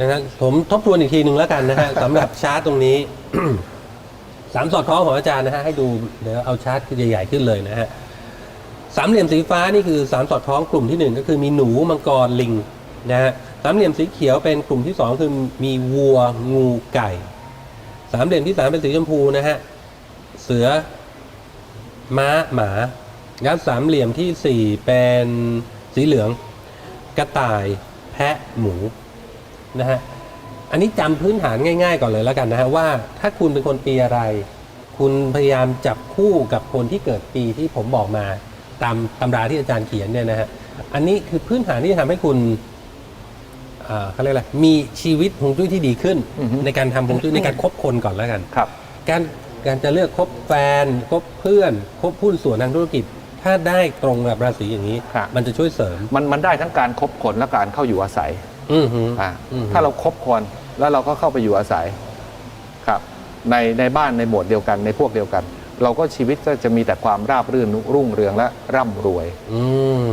นะฮะผมทบทวนอีกทีหนึ่งแล้วกันนะฮะ สำหรับชาร์ตตรงนี้ สามสอดคล้องของอาจารย์นะฮะให้ดูเดี๋ยวเอาชาร์ตใหญ่ๆขึ้นเลยนะฮะสามเหลี่ยมสีฟ้านี่คือสามสอดคล้องกลุ่มที่หนึ่งก็คือมีหนูมังกรลิงนะฮะสามเหลี่ยมสีเขียวเป็นกลุ่มที่สองคือมีวัวงูไก่ สามเหลี่ยมที่สามเป็นสีชมพูนะฮะเสือ ม้าหมาแล้วสามเหลี่ยมที่สี่เป็นสีเหลือง กระต่ายแพะหมู นะฮะอันนี้จำพื้นฐานง่าย ๆ ก่อนเลยแล้วกันนะฮะว่าถ้าคุณเป็นคนปีอะไร คุณพยายามจับคู่กับคนที่เกิดปีที่ผมบอกมา ตามตำราที่อาจารย์เขียนเนี่ยนะฮะอันนี้คือพื้นฐานที่จะทำให้คุณอ่าเขาเรียกอะไรมีชีวิตฮวงจุ้ยที่ดีขึ้นอือฮึในการทำฮวงจุ้ยในการคบคนก่อนแล้วกันครับ การการจะเลือกคบแฟนคบเพื่อนคบหุ้นส่วนทางธุรกิจ ถ้าได้ตรงกับราศีอย่างนี้ครับมันจะช่วยเสริม มันมันได้ทั้งการคบคนและการเข้าอยู่อาศัย อือหืออ่าอืมถ้าเราคบคนแล้วเราก็เข้าไปอยู่อาศัยครับ ในในบ้านในหมวดเดียวกันในพวกเดียวกัน เราก็ชีวิตก็จะมีแต่ความราบรื่นรุ่งเรืองและร่ำรวย อืม